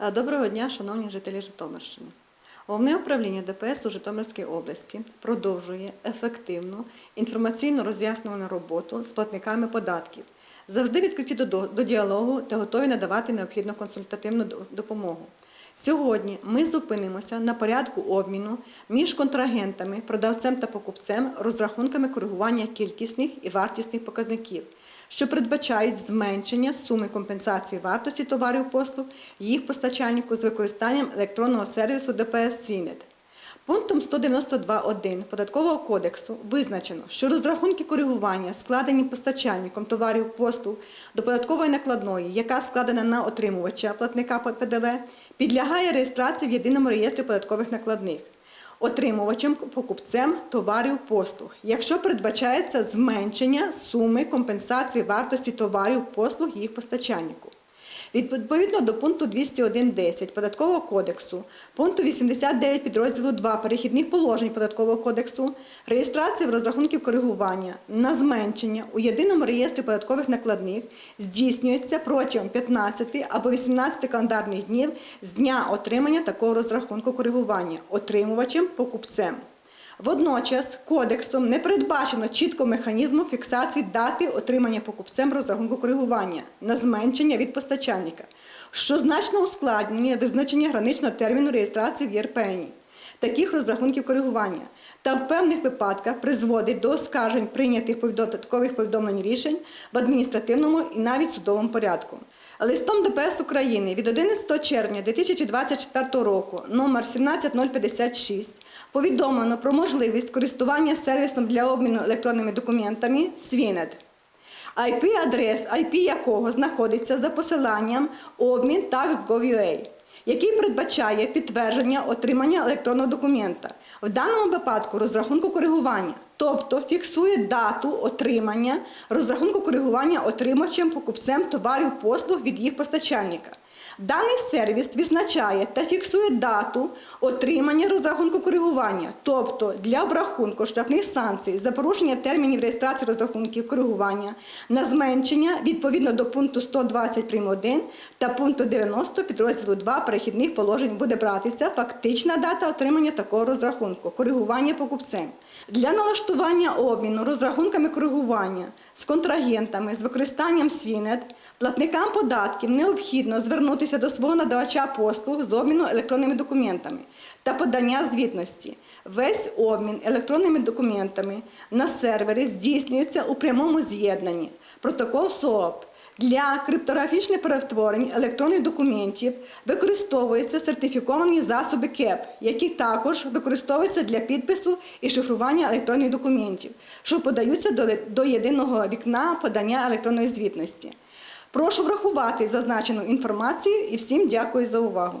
Е, Доброго дня, шановні жителі Житомирщини. Головне управління ДПС у Житомирській області продовжує ефективну інформаційно-роз'яснювальну роботу з платниками податків. Завжди відкриті до діалогу та готові надавати необхідну консультативну допомогу. Сьогодні ми зупинимося на порядку обміну між контрагентами, продавцем та покупцем розрахунками коригування кількісних і вартісних показників, що передбачають зменшення суми компенсації вартості товарів послуг їх постачальнику з використанням електронного сервісу ДПС Свінет. Пунктом 192.1 Податкового кодексу визначено, що розрахунки коригування, складені постачальником товарів послуг до податкової накладної, яка складена на отримувача платника ПДВ, підлягає реєстрації в єдиному реєстрі податкових накладних отримувачем покупцем товарів послуг, якщо передбачається зменшення суми компенсації вартості товарів послуг їх постачальнику. Відповідно до пункту 201.10 Податкового кодексу, пункту 89 підрозділу 2 перехідних положень Податкового кодексу, реєстрація в розрахунків коригування на зменшення у єдиному реєстрі податкових накладних здійснюється протягом 15 або 18 календарних днів з дня отримання такого розрахунку коригування отримувачем покупцем. Водночас кодексом не передбачено чітко механізму фіксації дати отримання покупцем розрахунку коригування на зменшення від постачальника, що значно ускладнює визначення граничного терміну реєстрації в ЄРПНі таких розрахунків коригування та в певних випадках призводить до оскаржень прийнятих додаткових повідомлень рішень в адміністративному і навіть судовому порядку. Листом ДПС України від 11 червня 2024 року номер 17056 повідомлено про можливість користування сервісом для обміну електронними документами Свінет. IP-адрес, IP якого знаходиться за посиланням обмін tax.gov.ua, який передбачає підтвердження отримання електронного документа, в даному випадку розрахунку коригування, тобто фіксує дату отримання розрахунку коригування отримачем покупцем товарів послуг від їх постачальника. Даний сервіс відзначає та фіксує дату отримання розрахунку коригування, тобто для обрахунку штрафних санкцій за порушення термінів реєстрації розрахунків коригування на зменшення відповідно до пункту 120 прим. 1 та пункту 90 підрозділу 2 перехідних положень буде братися фактична дата отримання такого розрахунку коригування покупцем. Для налаштування обміну розрахунками коригування з контрагентами з використанням СВІНЕТ платникам податків необхідно звернутися до свого надавача послуг з обміну електронними документами та подання звітності. Весь обмін електронними документами на сервері здійснюється у прямому з'єднанні. Протокол СООП. Для криптографічних перетворень електронних документів використовуються сертифіковані засоби КЕП, які також використовуються для підпису і шифрування електронних документів, що подаються до єдиного вікна подання електронної звітності. Прошу врахувати зазначену інформацію і всім дякую за увагу.